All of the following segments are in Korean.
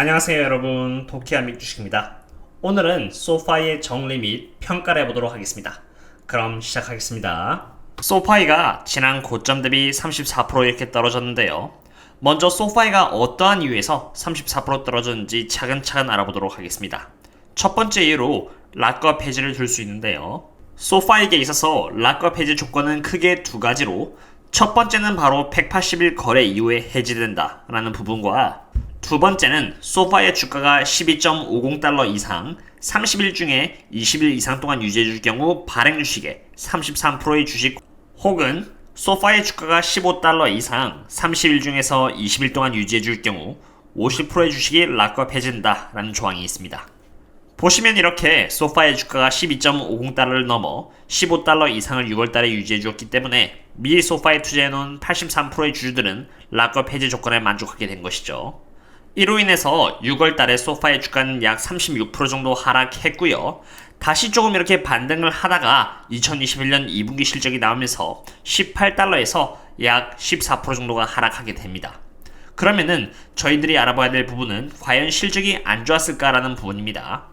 안녕하세요 여러분 도키아믹 주식입니다. 오늘은 소파이의 정리 및 평가를 해보도록 하겠습니다. 그럼 시작하겠습니다. 소파이가 지난 고점 대비 34% 이렇게 떨어졌는데요. 먼저 소파이가 어떠한 이유에서 34% 떨어졌는지 차근차근 알아보도록 하겠습니다. 첫 번째 이유로 락과 폐지를 들수 있는데요. 소파에게 있어서 락과 폐지 조건은 크게 두 가지로 첫 번째는 바로 180일 거래 이후에 해지된다 라는 부분과 두 번째는 소파의 주가가 12.50달러 이상 30일 중에 20일 이상 동안 유지해줄 경우 발행 주식의 33%의 주식 혹은 소파의 주가가 15달러 이상 30일 중에서 20일 동안 유지해줄 경우 50%의 주식이 폐지된다 라는 조항이 있습니다. 보시면 이렇게 소파의 주가가 12.50달러를 넘어 15달러 이상을 6월달에 유지해 주었기 때문에 미리 소파에 투자해놓은 83%의 주주들은 락과 폐지 조건에 만족하게 된 것이죠. 이로 인해서 6월 달에 소파의 주가는 약 36% 정도 하락했고요. 다시 조금 이렇게 반등을 하다가 2021년 2분기 실적이 나오면서 18달러에서 약 14% 정도가 하락하게 됩니다. 그러면은 저희들이 알아봐야 될 부분은 과연 실적이 안 좋았을까라는 부분입니다.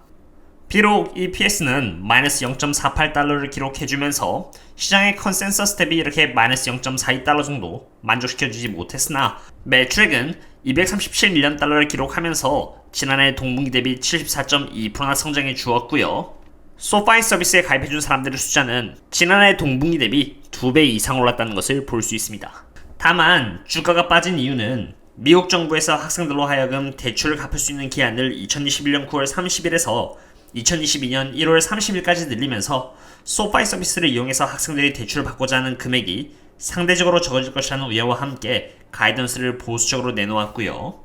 비록 EPS는 마이너스 0.48달러를 기록해주면서 시장의 컨센서스 대비 이렇게 마이너스 0.42달러 정도 만족시켜주지 못했으나 매출액은 237밀리언 달러를 기록하면서 지난해 동분기 대비 74.2%나 성장해 주었고요. 소파이 서비스에 가입해준 사람들의 숫자는 지난해 동분기 대비 2배 이상 올랐다는 것을 볼 수 있습니다. 다만 주가가 빠진 이유는 미국 정부에서 학생들로 하여금 대출을 갚을 수 있는 기한을 2021년 9월 30일에서 2022년 1월 30일까지 늘리면서 소파이 서비스를 이용해서 학생들이 대출을 받고자 하는 금액이 상대적으로 적어질 것이라는 우려와 함께 가이던스를 보수적으로 내놓았고요.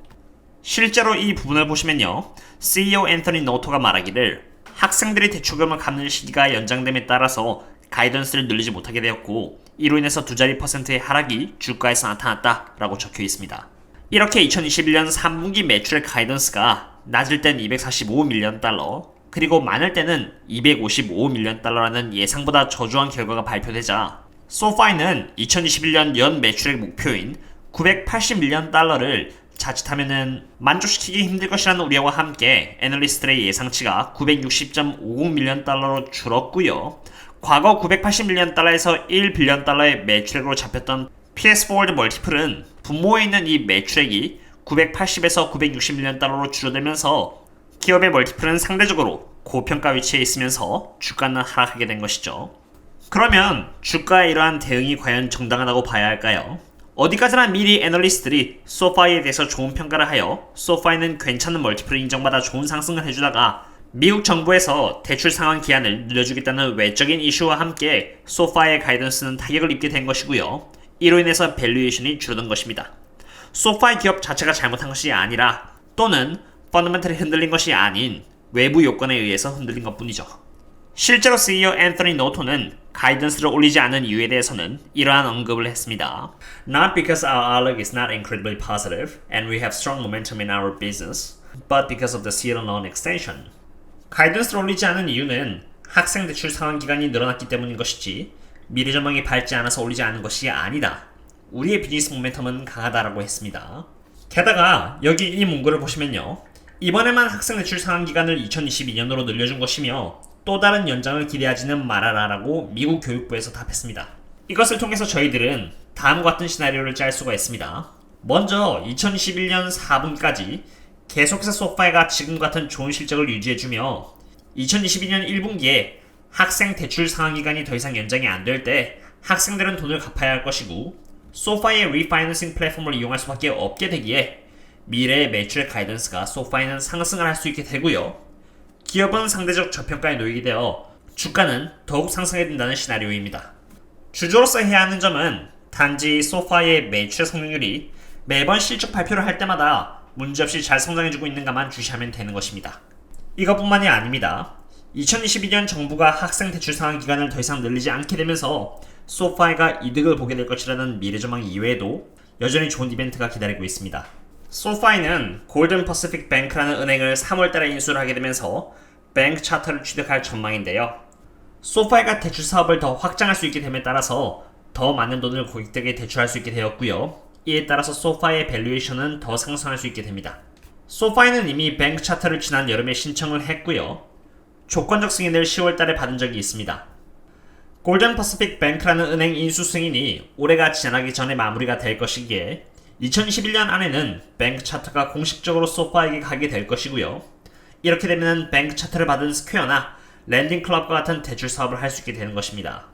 실제로 이 부분을 보시면요. CEO 앤서니 노토가 말하기를 학생들이 대출금을 갚는 시기가 연장됨에 따라서 가이던스를 늘리지 못하게 되었고 이로 인해서 두 자리 퍼센트의 하락이 주가에서 나타났다라고 적혀 있습니다. 이렇게 2021년 3분기 매출의 가이던스가 낮을 땐 245밀리언 달러, 그리고 많을 때는 255밀리언 달러라는 예상보다 저조한 결과가 발표되자 소파이는 2021년 연 매출액 목표인 980밀리언 달러를 자칫하면은 만족시키기 힘들 것이라는 우려와 함께 애널리스트의 예상치가 960.50밀리언 달러로 줄었고요. 과거 980밀리언 달러에서 1빌리언 달러의 매출액으로 잡혔던 PS 포워드 멀티플은 분모에 있는 이 매출액이 980에서 960밀리언 달러로 줄어들면서 기업의 멀티플은 상대적으로 고평가 위치에 있으면서 주가는 하락하게 된 것이죠. 그러면 주가의 이러한 대응이 과연 정당하다고 봐야 할까요? 어디까지나 미리 애널리스트들이 소파이에 대해서 좋은 평가를 하여 소파이는 괜찮은 멀티플을 인정받아 좋은 상승을 해주다가 미국 정부에서 대출 상환 기한을 늘려주겠다는 외적인 이슈와 함께 소파의 가이던스는 타격을 입게 된 것이고요. 이로 인해서 밸류에이션이 줄어든 것입니다. 소파의 기업 자체가 잘못한 것이 아니라 또는 펀더멘털이 흔들린 것이 아닌 외부 요건에 의해서 흔들린 것 뿐이죠. 실제로 CEO 앤서니 노토는 가이던스를 올리지 않은 이유에 대해서는 이러한 언급을 했습니다. Not because our outlook is not incredibly positive and we have strong momentum in our business, but because of the student loan extension. 가이던스를 올리지 않은 이유는 학생 대출 상환 기간이 늘어났기 때문인 것이지 미래 전망이 밝지 않아서 올리지 않은 것이 아니다. 우리의 비즈니스 모멘텀은 강하다라고 했습니다. 게다가 여기 이 문구를 보시면요. 이번에만 학생 대출 상환 기간을 2022년으로 늘려준 것이며 또 다른 연장을 기대하지는 말아라라고 미국 교육부에서 답했습니다. 이것을 통해서 저희들은 다음과 같은 시나리오를 짤 수가 있습니다. 먼저 2021년 4분까지 계속해서 소파이가 지금 같은 좋은 실적을 유지해주며 2022년 1분기에 학생 대출 상환 기간이 더 이상 연장이 안 될 때 학생들은 돈을 갚아야 할 것이고 소파이의 리파이낸싱 플랫폼을 이용할 수밖에 없게 되기에 미래의 매출의 가이던스가 소파이는 상승을 할 수 있게 되고요. 기업은 상대적 저평가에 놓이게 되어 주가는 더욱 상승해야 된다는 시나리오입니다. 주주로서 해야 하는 점은 단지 소파의 매출 성장률이 매번 실적 발표를 할 때마다 문제없이 잘 성장해주고 있는가만 주시하면 되는 것입니다. 이것뿐만이 아닙니다. 2022년 정부가 학생 대출 상환 기간을 더 이상 늘리지 않게 되면서 소파이가 이득을 보게 될 것이라는 미래 전망 이외에도 여전히 좋은 이벤트가 기다리고 있습니다. 소파이는 골든 퍼시픽 뱅크라는 은행을 3월달에 인수를 하게 되면서 뱅크 차트를 취득할 전망인데요. 소파이가 대출 사업을 더 확장할 수 있게 됨에 따라서 더 많은 돈을 고객들에게 대출할 수 있게 되었고요. 이에 따라서 소파의 밸류에이션은 더 상승할 수 있게 됩니다. 소파이는 이미 뱅크 차트를 지난 여름에 신청을 했고요. 조건적 승인을 10월달에 받은 적이 있습니다. 골든 퍼시픽 뱅크라는 은행 인수 승인이 올해가 지나기 전에 마무리가 될 것이기에 2021년 안에는 뱅크 차트가 공식적으로 소파에게 가게 될 것이고요. 이렇게 되면 뱅크 차트를 받은 스퀘어나 랜딩 클럽과 같은 대출 사업을 할 수 있게 되는 것입니다.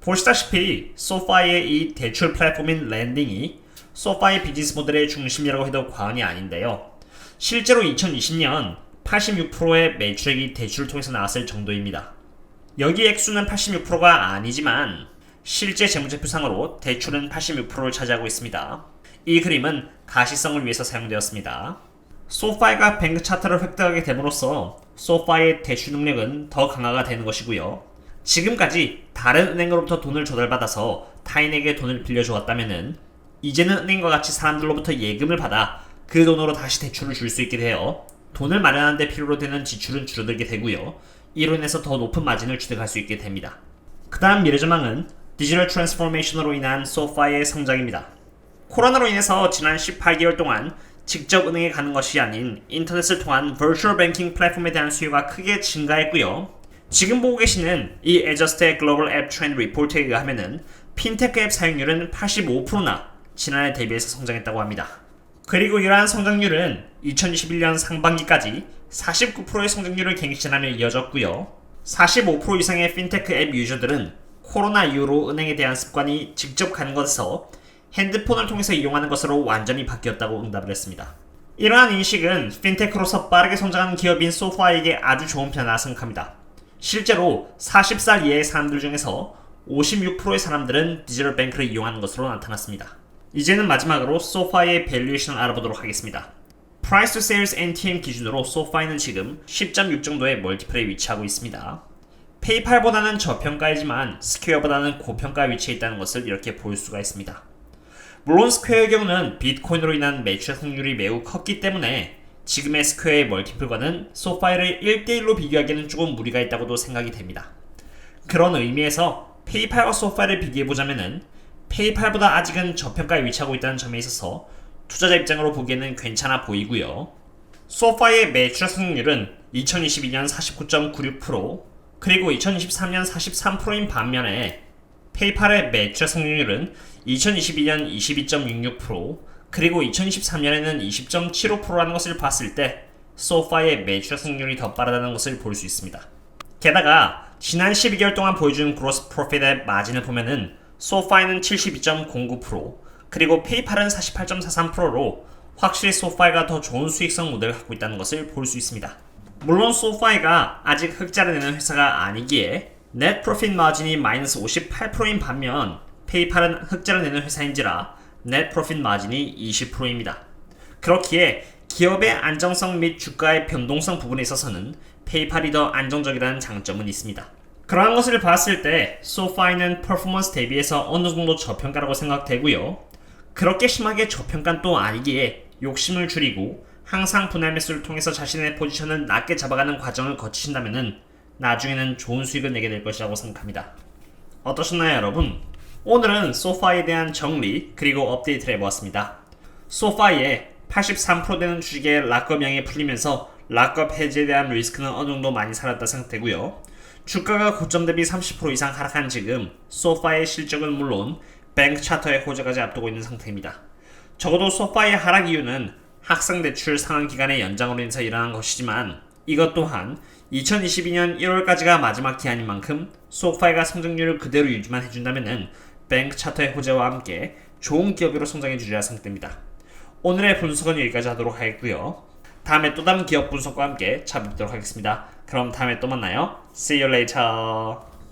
보시다시피 소파의 이 대출 플랫폼인 랜딩이 소파의 비즈니스 모델의 중심이라고 해도 과언이 아닌데요. 실제로 2020년 86%의 매출액이 대출을 통해서 나왔을 정도입니다. 여기 액수는 86%가 아니지만 실제 재무제표상으로 대출은 86%를 차지하고 있습니다. 이 그림은 가시성을 위해서 사용되었습니다. 소파이가 뱅크 차트를 획득하게 됨으로써 소파의 대출 능력은 더 강화가 되는 것이고요. 지금까지 다른 은행으로부터 돈을 조달받아서 타인에게 돈을 빌려주었다면은 이제는 은행과 같이 사람들로부터 예금을 받아 그 돈으로 다시 대출을 줄 수 있게 되어 돈을 마련하는 데 필요로 되는 지출은 줄어들게 되고요. 이로 인해서 더 높은 마진을 취득할 수 있게 됩니다. 그 다음 미래전망은 디지털 트랜스포메이션으로 인한 소파의 성장입니다. 코로나로 인해서 지난 18개월 동안 직접 은행에 가는 것이 아닌 인터넷을 통한 버추얼 뱅킹 플랫폼에 대한 수요가 크게 증가했고요. 지금 보고 계시는 이 에저스트의 글로벌 앱 트렌드 리포트에 의하면은 핀테크 앱 사용률은 85%나 지난해 대비해서 성장했다고 합니다. 그리고 이러한 성장률은 2021년 상반기까지 49%의 성장률을 갱신하며 이어졌고요. 45% 이상의 핀테크 앱 유저들은 코로나 이후로 은행에 대한 습관이 직접 가는 것에서 핸드폰을 통해서 이용하는 것으로 완전히 바뀌었다고 응답을 했습니다. 이러한 인식은 핀테크로서 빠르게 성장하는 기업인 소파에게 아주 좋은 변화라 생각합니다. 실제로 40살 이하의 사람들 중에서 56%의 사람들은 디지털 뱅크를 이용하는 것으로 나타났습니다. 이제는 마지막으로 소파의 밸류에이션을 알아보도록 하겠습니다. Price to Sales NTM 기준으로 소파이는 지금 10.6 정도의 멀티플에 위치하고 있습니다. 페이팔보다는 저평가이지만 스퀘어보다는 고평가 위치해 있다는 것을 이렇게 볼 수가 있습니다. 물론 스퀘어의 경우는 비트코인으로 인한 매출 확률이 매우 컸기 때문에 지금의 스퀘어의 멀티플과는 소파이를 1대1로 비교하기에는 조금 무리가 있다고도 생각이 됩니다. 그런 의미에서 페이팔과 소파이를 비교해보자면은 페이팔보다 아직은 저평가에 위치하고 있다는 점에 있어서 투자자 입장으로 보기에는 괜찮아 보이고요. 소파의 매출 성공률은 2022년 49.96% 그리고 2023년 43%인 반면에 페이팔의 매출 성공률은 2022년 22.66% 그리고 2023년에는 20.75%라는 것을 봤을 때 소파의 매출 성공률이 더 빠르다는 것을 볼 수 있습니다. 게다가 지난 12개월 동안 보여준 그로스 프로핏의 마진을 보면은 소파이는 72.09% 그리고 페이팔은 48.43%로 확실히 소파이가 더 좋은 수익성 모델을 갖고 있다는 것을 볼 수 있습니다. 물론 소파이가 아직 흑자를 내는 회사가 아니기에 넷 프로핏 마진이 마이너스 58%인 반면 페이팔은 흑자를 내는 회사인지라 넷 프로핏 마진이 20%입니다. 그렇기에 기업의 안정성 및 주가의 변동성 부분에 있어서는 페이팔이 더 안정적이라는 장점은 있습니다. 그러한 것을 봤을 때 소파이는 퍼포먼스 대비해서 어느 정도 저평가라고 생각되고요. 그렇게 심하게 저평가는 또 아니기에 욕심을 줄이고 항상 분할 매수를 통해서 자신의 포지션을 낮게 잡아가는 과정을 거치신다면 나중에는 좋은 수익을 내게 될 것이라고 생각합니다. 어떠셨나요 여러분? 오늘은 소파에 대한 정리 그리고 업데이트를 해보았습니다. 소파에 83% 되는 주식의 락업량이 풀리면서 락업 해지에 대한 리스크는 어느 정도 많이 살았다 생각되고요. 주가가 고점 대비 30% 이상 하락한 지금 소파의 실적은 물론 뱅크 차터의 호재까지 앞두고 있는 상태입니다. 적어도 소파의 하락 이유는 학생 대출 상환 기간의 연장으로 인해서 일어난 것이지만 이것 또한 2022년 1월까지가 마지막 기한인 만큼 소파이가 성장률을 그대로 유지만 해준다면 은 뱅크 차터의 호재와 함께 좋은 기업으로 성장해 주리라 생각됩니다. 오늘의 분석은 여기까지 하도록 하겠고요. 다음에 또 다른 기업 분석과 함께 찾아뵙도록 하겠습니다. 그럼 다음에 또 만나요. See you later.